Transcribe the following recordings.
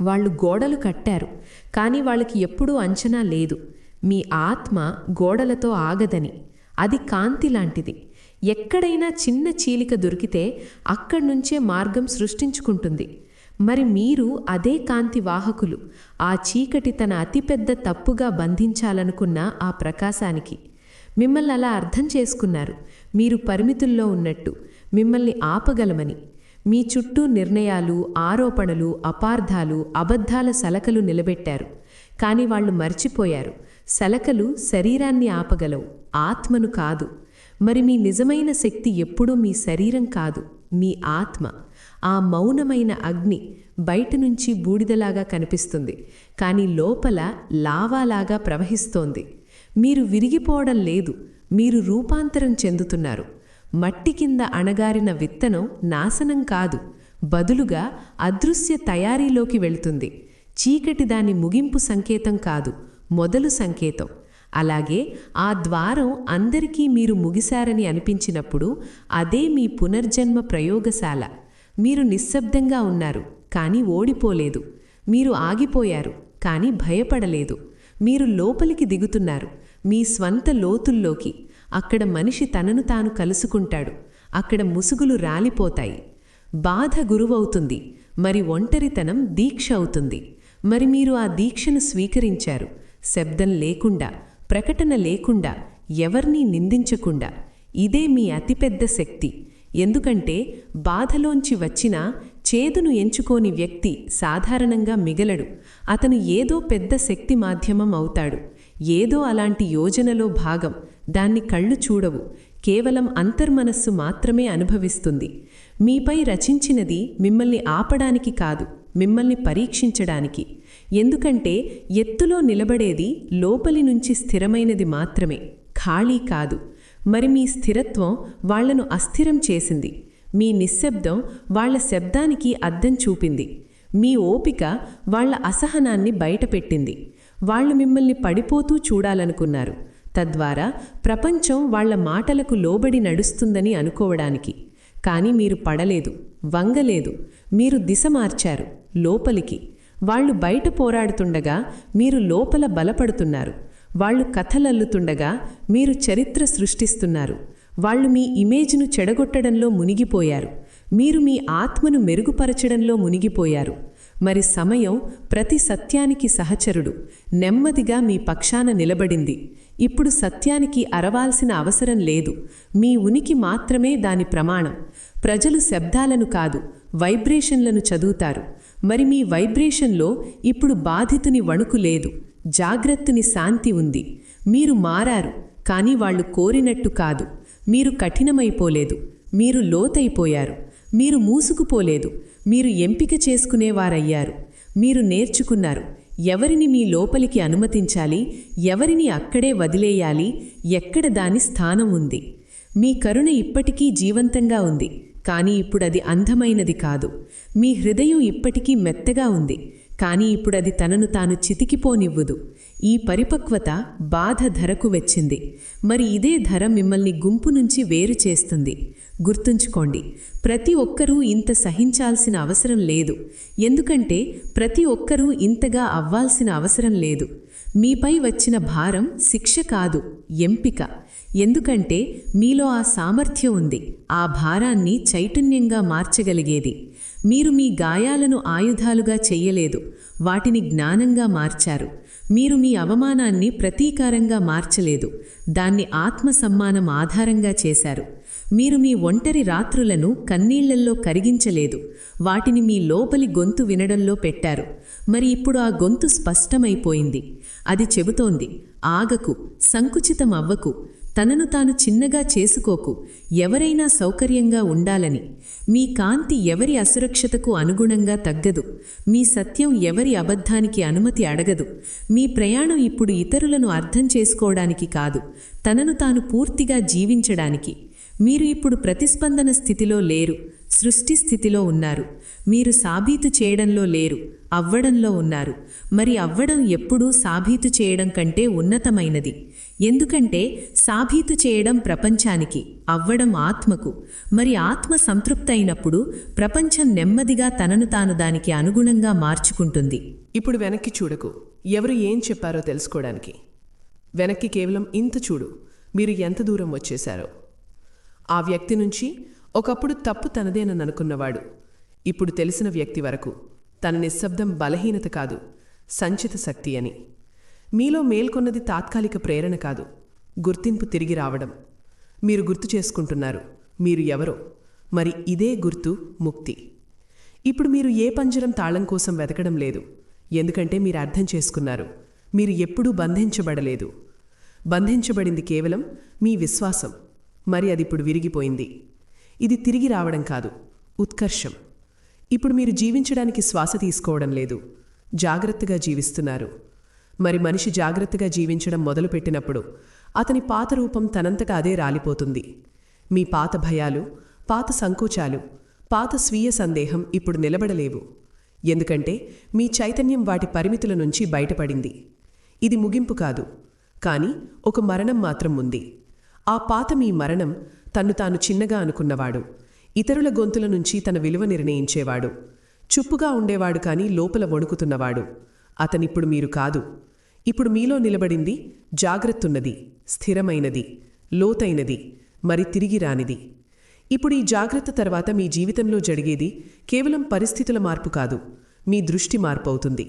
వాళ్ళు గోడలు కట్టారు కానీ వాళ్ళకి ఎప్పుడూ అంచనా లేదు. మీ ఆత్మ గోడలతో ఆగదని. అది కాంతి లాంటిది. ఎక్కడైనా చిన్న చీలిక దొరికితే అక్కడి నుంచే మార్గం సృష్టించుకుంటుంది. మరి మీరు అదే కాంతి వాహకులు ఆ చీకటి తన అతిపెద్ద తప్పుగా బంధించాలనుకున్న ఆ ప్రకాశానికి. మిమ్మల్ని అలా అర్థం చేసుకున్నారు. మీరు పరిమితుల్లో ఉన్నట్టు. మిమ్మల్ని ఆపగలమని. మీ చుట్టూ నిర్ణయాలు ఆరోపణలు అపార్థాలు అబద్ధాల సలకలు నిలబెట్టారు. కాని వాళ్ళు మర్చిపోయారు. సలకలు శరీరాన్ని ఆపగలవు. ఆత్మను కాదు. మరి మీ నిజమైన శక్తి ఎప్పుడూ మీ శరీరం కాదు మీ ఆత్మ. ఆ మౌనమైన అగ్ని బయట నుంచి బూడిదలాగా కనిపిస్తుంది. కానీ లోపల లావాలాగా ప్రవహిస్తోంది. మీరు విరిగిపోవడం లేదు. మీరు రూపాంతరం చెందుతున్నారు. మట్టి కింద అణగారిన విత్తనం నాశనం కాదు. బదులుగా అదృశ్య తయారీలోకి వెళుతుంది. చీకటి దాని ముగింపు సంకేతం కాదు మొదలు సంకేతం. అలాగే ఆ ద్వారం అందరికీ మీరు ముగిశారని అనిపించినప్పుడు అదే మీ పునర్జన్మ ప్రయోగశాల. మీరు నిశ్శబ్దంగా ఉన్నారు కానీ ఓడిపోలేదు. మీరు ఆగిపోయారు కానీ భయపడలేదు. మీరు లోపలికి దిగుతున్నారు మీ స్వంత లోతుల్లోకి. అక్కడ మనిషి తనను తాను కలుసుకుంటాడు. అక్కడ ముసుగులు రాలిపోతాయి. బాధ గురువవుతుంది. మరి ఒంటరితనం దీక్ష అవుతుంది. మరి మీరు ఆ దీక్షను స్వీకరించారు. శబ్దం లేకుండా ప్రకటన లేకుండా ఎవర్నీ నిందించకుండా. ఇదే మీ అతిపెద్ద శక్తి. ఎందుకంటే బాధలోంచి వచ్చినా చేదును ఎంచుకోని వ్యక్తి సాధారణంగా మిగలడు. అతను ఏదో పెద్ద శక్తి మాధ్యమం అవుతాడు. ఏదో అలాంటి యోజనలో భాగం. దాన్ని కళ్ళు చూడవు. కేవలం అంతర్మనస్సు మాత్రమే అనుభవిస్తుంది. మీపై రచించినది మిమ్మల్ని ఆపడానికి కాదు మిమ్మల్ని పరీక్షించడానికి. ఎందుకంటే ఎత్తులో నిలబడేది లోపలి నుంచి స్థిరమైనది మాత్రమే ఖాళీ కాదు. మరి మీ స్థిరత్వం వాళ్ళను అస్థిరం చేసింది. మీ నిశ్శబ్దం వాళ్ళ శబ్దానికి అద్దం చూపింది. మీ ఓపిక వాళ్ళ అసహనాన్ని బయటపెట్టింది. వాళ్ళు మిమ్మల్ని పడిపోతూ చూడాలనుకున్నారు. తద్వారా ప్రపంచం వాళ్ళ మాటలకు లోబడి నడుస్తుందని అనుకోవడానికి. కానీ మీరు పడలేదు వంగలేదు మీరు దిశ మార్చారు లోపలికి. వాళ్ళు బయట పోరాడుతుండగా మీరు లోపల బలపడుతున్నారు. వాళ్ళు కథలల్లుతుండగా మీరు చరిత్ర సృష్టిస్తున్నారు. వాళ్ళు మీ ఇమేజ్ను చెడగొట్టడంలో మునిగిపోయారు. మీరు మీ ఆత్మను మెరుగుపరచడంలో మునిగిపోయారు. మరి సమయం ప్రతి సత్యానికి సహచరుడు నెమ్మదిగా మీ పక్షాన నిలబడింది. ఇప్పుడు సత్యానికి అరవాల్సిన అవసరం లేదు. మీ ఉనికి మాత్రమే దాని ప్రమాణం. ప్రజలు శబ్దాలను కాదు వైబ్రేషన్లను చదువుతారు. మరి మీ వైబ్రేషన్లో ఇప్పుడు బాధితుని వణుకు లేదు జాగ్రత్తని శాంతి ఉంది. మీరు మారారు కానీ వాళ్ళు కోరినట్టు కాదు. మీరు కఠినమైపోలేదు మీరు లోతైపోయారు. మీరు మూసుకుపోలేదు మీరు ఎంపిక చేసుకునేవారయ్యారు. మీరు నేర్చుకున్నారు ఎవరిని మీ లోపలికి అనుమతించాలి? ఎవరిని అక్కడే వదిలేయాలి? ఎక్కడ దాని స్థానం ఉంది? మీ కరుణ ఇప్పటికీ జీవంతంగా ఉంది కానీ ఇప్పుడది అందమైనది కాదు. మీ హృదయం ఇప్పటికీ మెత్తగా ఉంది కానీ ఇప్పుడది తనను తాను చితికిపోనివ్వదు. ఈ పరిపక్వత బాధ ధరకు వచ్చింది. మరి ఇదే ధర మిమ్మల్ని గుంపు నుంచి వేరు చేస్తుంది. గుర్తుంచుకోండి ప్రతి ఒక్కరూ ఇంత సహించాల్సిన అవసరం లేదు. ఎందుకంటే ప్రతి ఒక్కరూ ఇంతగా అవ్వాల్సిన అవసరం లేదు. మీపై వచ్చిన భారం శిక్ష కాదు ఎంపిక. ఎందుకంటే మీలో ఆ సామర్థ్యం ఉంది ఆ భారాన్ని చైతన్యంగా మార్చగలిగేది. మీరు మీ గాయాలను ఆయుధాలుగా చెయ్యలేదు వాటిని జ్ఞానంగా మార్చారు. మీరు మీ అవమానాన్ని ప్రతీకారంగా మార్చలేదు దాన్ని ఆత్మసమ్మానం ఆధారంగా చేశారు. మీరు మీ ఒంటరి రాత్రులను కన్నీళ్ళల్లో కరిగించలేదు. వాటిని మీ లోపలి గొంతు వినడంలో పెట్టారు. మరి ఇప్పుడు ఆ గొంతు స్పష్టమైపోయింది. అది చెబుతోంది ఆగకు సంకుచితం అవ్వకు తనను తాను చిన్నగా చేసుకోకు. ఎవరైనా సౌకర్యంగా ఉండాలని. మీ కాంతి ఎవరి అసురక్షతకు అనుగుణంగా తగ్గదు. మీ సత్యం ఎవరి అబద్ధానికి అనుమతి అడగదు. మీ ప్రయాణం ఇప్పుడు ఇతరులను అర్థం చేసుకోవడానికి కాదు. తనను తాను పూర్తిగా జీవించడానికి. మీరు ఇప్పుడు ప్రతిస్పందన స్థితిలో లేరు సృష్టి స్థితిలో ఉన్నారు. మీరు సాబీతు చేయడంలో లేరు అవ్వడంలో ఉన్నారు. మరి అవ్వడం ఎప్పుడూ సాబీతు చేయడం కంటే ఉన్నతమైనది. ఎందుకంటే సాబీతు చేయడం ప్రపంచానికి అవ్వడం ఆత్మకు. మరి ఆత్మ సంతృప్తయినప్పుడు ప్రపంచం నెమ్మదిగా తనను తాను దానికి అనుగుణంగా మార్చుకుంటుంది. ఇప్పుడు వెనక్కి చూడకు. ఎవరు ఏం చెప్పారో తెలుసుకోవడానికి. వెనక్కి కేవలం ఇంత చూడు. మీరు ఎంత దూరం వచ్చేశారో. ఆ వ్యక్తి నుంచి ఒకప్పుడు తప్పు తనదేనని అనుకున్నవాడు. ఇప్పుడు తెలిసిన వ్యక్తి వరకు తన నిశ్శబ్దం బలహీనత కాదు సంచిత శక్తి అని. మీలో మేల్కొన్నది తాత్కాలిక ప్రేరణ కాదు గుర్తింపు తిరిగి రావడం. మీరు గుర్తు చేసుకుంటున్నారు మీరు ఎవరో. మరి ఇదే గుర్తు ముక్తి. ఇప్పుడు మీరు ఏ పంజరం తాళం కోసం వెతకడం లేదు. ఎందుకంటే మీరు అర్థం చేసుకున్నారు మీరు ఎప్పుడూ బంధించబడలేదు. బంధించబడింది కేవలం మీ విశ్వాసం. మరి అది ఇప్పుడు విరిగిపోయింది. ఇది తిరిగి రావడం కాదు ఉత్కర్షం. ఇప్పుడు మీరు జీవించడానికి శ్వాస తీసుకోవడం లేదు. జాగ్రత్తగా జీవిస్తున్నారు. మరి మనిషి జాగ్రత్తగా జీవించడం మొదలుపెట్టినప్పుడు అతని పాత రూపం తనంతట అదే రాలిపోతుంది. మీ పాత భయాలు పాత సంకోచాలు పాత స్వీయ సందేహం ఇప్పుడు నిలబడలేవు. ఎందుకంటే మీ చైతన్యం వాటి పరిమితుల నుంచి బయటపడింది. ఇది ముగింపు కాదు కానీ ఒక మరణం మాత్రం ఉంది. ఆ పాత మీ మరణం తన్ను తాను చిన్నగా అనుకున్నవాడు. ఇతరుల గొంతుల నుంచి తన విలువ నిర్ణయించేవాడు. చుప్పుగా ఉండేవాడు కాని లోపల వణుకుతున్నవాడు. అతనిప్పుడు మీరు కాదు. ఇప్పుడు మీలో నిలబడింది జాగ్రత్తున్నది స్థిరమైనది లోతైనది మరి తిరిగి రానిది. ఇప్పుడు ఈ జాగ్రత్త తర్వాత మీ జీవితంలో జరిగేది కేవలం పరిస్థితుల మార్పు కాదు మీ దృష్టి మార్పు అవుతుంది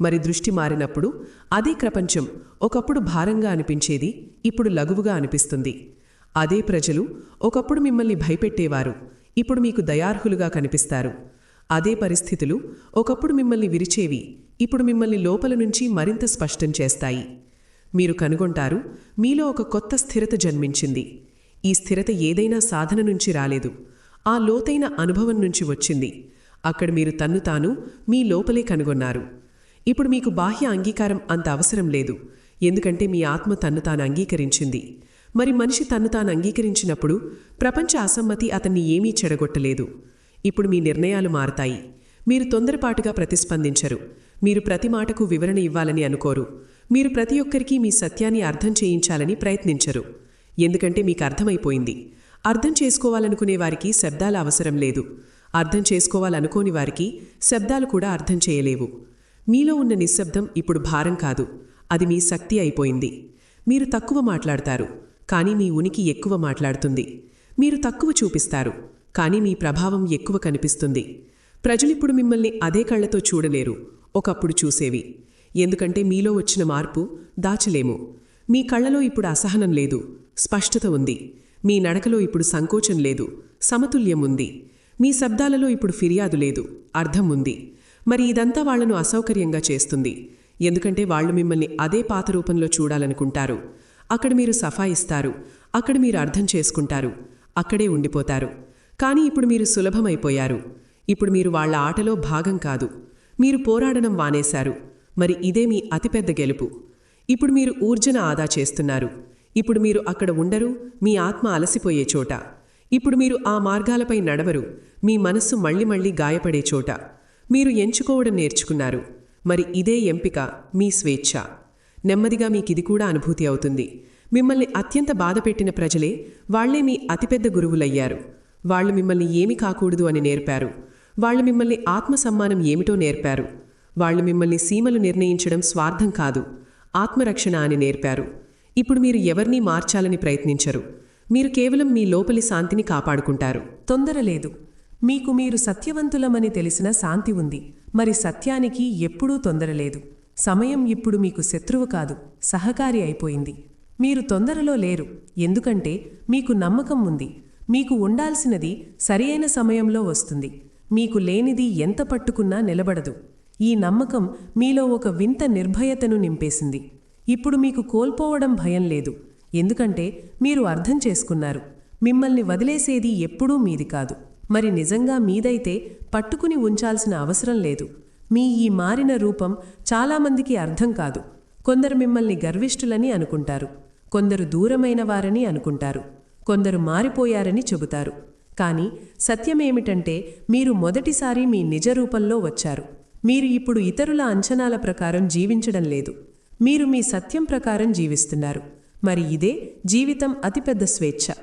మరి దృష్టి మారినప్పుడు అదే ప్రపంచం ఒకప్పుడు భారంగా అనిపించేది ఇప్పుడు లఘువుగా అనిపిస్తుంది. అదే ప్రజలు ఒకప్పుడు మిమ్మల్ని భయపెట్టేవారు ఇప్పుడు మీకు దయార్హులుగా కనిపిస్తారు. అదే పరిస్థితులు ఒకప్పుడు మిమ్మల్ని విరిచేవి ఇప్పుడు మిమ్మల్ని లోపల నుంచి మరింత స్పష్టం చేస్తాయి. మీరు కనుగొంటారు మీలో ఒక కొత్త స్థిరత జన్మించింది. ఈ స్థిరత ఏదైనా సాధన నుంచి రాలేదు ఆ లోతైన అనుభవం నుంచి వచ్చింది. అక్కడ మీరు తన్ను తాను మీ లోపలే కనుగొన్నారు. ఇప్పుడు మీకు బాహ్య అంగీకారం అంత అవసరం లేదు. ఎందుకంటే మీ ఆత్మ తన్ను తాను అంగీకరించింది. మరి మనిషి తన్ను తాను అంగీకరించినప్పుడు ప్రపంచ అసమ్మతి అతన్ని ఏమీ చెడగొట్టలేదు. ఇప్పుడు మీ నిర్ణయాలు మారతాయి. మీరు తొందరపాటుగా ప్రతిస్పందించరు. మీరు ప్రతి మాటకు వివరణ ఇవ్వాలని అనుకోరు. మీరు ప్రతి ఒక్కరికి మీ సత్యాన్ని అర్థం చేయించాలని ప్రయత్నించరు. ఎందుకంటే మీకు అర్థమైపోయింది. అర్థం చేసుకోవాలనుకునే వారికి శబ్దాల అవసరం లేదు. అర్థం చేసుకోవాలనుకోని వారికి శబ్దాలు కూడా అర్థం చేయలేవు. మీలో ఉన్న నిశ్శబ్దం ఇప్పుడు భారం కాదు. అది మీ శక్తి అయిపోయింది. మీరు తక్కువ మాట్లాడతారు కానీ మీ ఉనికి ఎక్కువ మాట్లాడుతుంది. మీరు తక్కువ చూపిస్తారు కానీ మీ ప్రభావం ఎక్కువ కనిపిస్తుంది. ప్రజలిప్పుడు మిమ్మల్ని అదే కళ్ళతో చూడలేరు ఒకప్పుడు చూసేవి. ఎందుకంటే మీలో వచ్చిన మార్పు దాచలేము. మీ కళ్ళలో ఇప్పుడు అసహనం లేదు స్పష్టత ఉంది. మీ నడకలో ఇప్పుడు సంకోచం లేదు సమతుల్యం ఉంది. మీ శబ్దాలలో ఇప్పుడు ఫిర్యాదు లేదు అర్థం ఉంది. మరి ఇదంతా వాళ్ళను అసౌకర్యంగా చేస్తుంది. ఎందుకంటే వాళ్ళు మిమ్మల్ని అదే పాత రూపంలో చూడాలనుకుంటారు. అక్కడ మీరు సఫాయిస్తారు అక్కడ మీరు అర్థం చేసుకుంటారు. అక్కడే ఉండిపోతారు. కానీ ఇప్పుడు మీరు సులభమైపోయారు. ఇప్పుడు మీరు వాళ్ళ ఆటలో భాగం కాదు. మీరు పోరాడడం మానేశారు. మరి ఇదే మీ అతిపెద్ద గెలుపు. ఇప్పుడు మీరు ఊర్జన ఆదా చేస్తున్నారు. ఇప్పుడు మీరు అక్కడ ఉండరు. మీ ఆత్మ అలసిపోయే చోట. ఇప్పుడు మీరు ఆ మార్గాలపై నడవరు. మీ మనస్సు మళ్ళీ మళ్ళీ గాయపడే చోట. మీరు ఎంచుకోవడం నేర్చుకున్నారు. మరి ఇదే ఎంపిక మీ స్వేచ్ఛ. నెమ్మదిగా మీకిది కూడా అనుభూతి అవుతుంది. మిమ్మల్ని అత్యంత బాధపెట్టిన ప్రజలే వాళ్ళే మీ అతిపెద్ద గురువులయ్యారు. వాళ్ళు మిమ్మల్ని ఏమి కాకూడదు అని నేర్పారు. వాళ్ళు మిమ్మల్ని ఆత్మసమ్మానం ఏమిటో నేర్పారు. వాళ్ళు మిమ్మల్ని సీమలు నిర్ణయించడం స్వార్థం కాదు. ఆత్మరక్షణ అని నేర్పారు. ఇప్పుడు మీరు ఎవరినీ మార్చాలని ప్రయత్నించరు. మీరు కేవలం మీ లోపలి శాంతిని కాపాడుకుంటారు. తొందర లేదు. మీకు మీరు సత్యవంతులమని తెలిసిన శాంతి ఉంది. మరి సత్యానికి ఎప్పుడూ తొందర లేదు. సమయం ఇప్పుడు మీకు శత్రువు కాదు సహకారి అయిపోయింది. మీరు తొందరలో లేరు. ఎందుకంటే మీకు నమ్మకం ఉంది. మీకు ఉండాల్సినది సరియైన సమయంలో వస్తుంది. మీకు లేనిది ఎంత పట్టుకున్నా నిలబడదు. ఈ నమ్మకం మీలో ఒక వింత నిర్భయతను నింపేసింది. ఇప్పుడు మీకు కోల్పోవడం భయం లేదు. ఎందుకంటే మీరు అర్థం చేసుకున్నారు. మిమ్మల్ని వదిలేసేది ఎప్పుడూ మీది కాదు. మరి నిజంగా మీదైతే పట్టుకుని ఉంచాల్సిన అవసరం లేదు. మీ ఈ మారిన రూపం చాలామందికి అర్థం కాదు. కొందరు మిమ్మల్ని గర్విష్ఠులని అనుకుంటారు. కొందరు దూరమైన వారని అనుకుంటారు. కొందరు మారిపోయారని చెబుతారు. కానీ సత్యమేమిటంటే మీరు మొదటిసారి మీ నిజ రూపంలో వచ్చారు. మీరు ఇప్పుడు ఇతరుల అంచనాల ప్రకారం జీవించడం లేదు. మీరు మీ సత్యం ప్రకారం జీవిస్తున్నారు. మరి ఇదే జీవితం అతిపెద్ద స్వేచ్ఛ.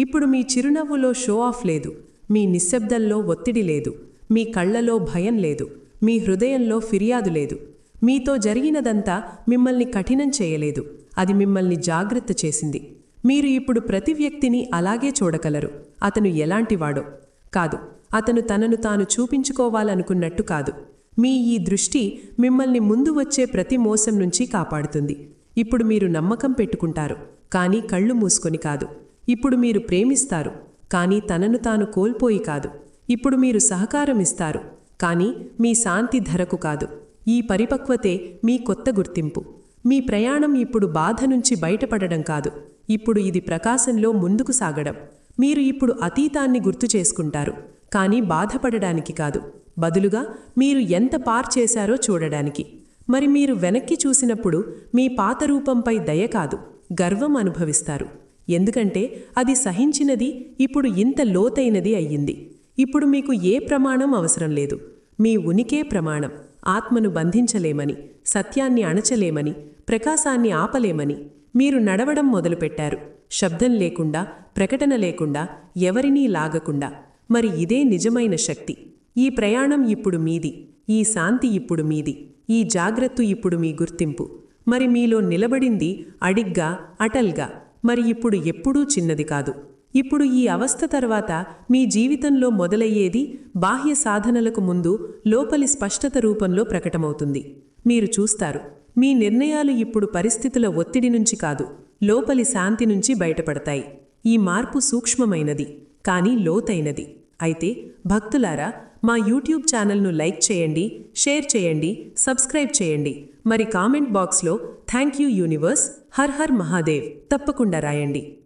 ఇప్పుడు మీ చిరునవ్వులో షో ఆఫ్ లేదు. మీ నిశ్శబ్దంలో ఒత్తిడి లేదు మీ కళ్ళలో భయం లేదు మీ హృదయంలో ఫిర్యాదు లేదు. మీతో జరిగినదంతా మిమ్మల్ని కఠినం చేయలేదు అది మిమ్మల్ని జాగ్రత్త చేసింది. మీరు ఇప్పుడు ప్రతి వ్యక్తిని అలాగే చూడగలరు అతను ఎలాంటివాడో. కాదు అతను తనను తాను చూపించుకోవాలనుకున్నట్టు కాదు. మీ ఈ దృష్టి మిమ్మల్ని ముందు వచ్చే ప్రతి మోసం నుంచి కాపాడుతుంది. ఇప్పుడు మీరు నమ్మకం పెట్టుకుంటారు కానీ కళ్ళు మూసుకొని కాదు. ఇప్పుడు మీరు ప్రేమిస్తారు కానీ తనను తాను కోల్పోయి కాదు. ఇప్పుడు మీరు సహకారం ఇస్తారు. కానీ మీ శాంతి ధరకు కాదు. ఈ పరిపక్వతే మీ కొత్త గుర్తింపు. మీ ప్రయాణం ఇప్పుడు బాధ నుంచి బయటపడడం కాదు. ఇప్పుడు ఇది ప్రకాశంలో ముందుకు సాగడం. మీరు ఇప్పుడు అతీతాన్ని గుర్తు చేసుకుంటారు. కానీ బాధపడడానికి కాదు. బదులుగా మీరు ఎంత పార్ చేశారో చూడడానికి. మరి మీరు వెనక్కి చూసినప్పుడు మీ పాత రూపంపై దయ కాదు. గర్వం అనుభవిస్తారు. ఎందుకంటే అది సహించినది ఇప్పుడు ఇంత లోతైనది అయ్యింది. ఇప్పుడు మీకు ఏ ప్రమాణం అవసరం లేదు. మీ ఉనికే ప్రమాణం. ఆత్మను బంధించలేమని సత్యాన్ని అణచలేమని ప్రకాశాన్ని ఆపలేమని మీరు నడవడం మొదలుపెట్టారు. శబ్దం లేకుండా ప్రకటన లేకుండా ఎవరినీ లాగకుండా. మరి ఇదే నిజమైన శక్తి. ఈ ప్రయాణం ఇప్పుడు మీది. ఈ శాంతి ఇప్పుడు మీది. ఈ జాగ్రత్త ఇప్పుడు మీ గుర్తింపు. మరి మీలో నిలబడింది అడిగ్గా అటల్గా. మరి ఇప్పుడు ఎప్పుడూ చిన్నది కాదు. ఇప్పుడు ఈ అవస్థ తర్వాత మీ జీవితంలో మొదలయ్యేది బాహ్య సాధనలకు ముందు లోపలి స్పష్టత రూపంలో ప్రకటమవుతుంది. మీరు చూస్తారు మీ నిర్ణయాలు ఇప్పుడు పరిస్థితుల ఒత్తిడి నుంచి కాదు లోపలి శాంతి నుంచి బయటపడతాయి. ఈ మార్పు సూక్ష్మమైనది కానీ లోతైనది. అయితే భక్తులారా మా యూట్యూబ్ ఛానల్ను లైక్ చేయండి షేర్ చేయండి సబ్స్క్రైబ్ చేయండి. మరి కామెంట్ బాక్స్లో thank you universe Har Har Mahadev తప్పకుండా రాయండి.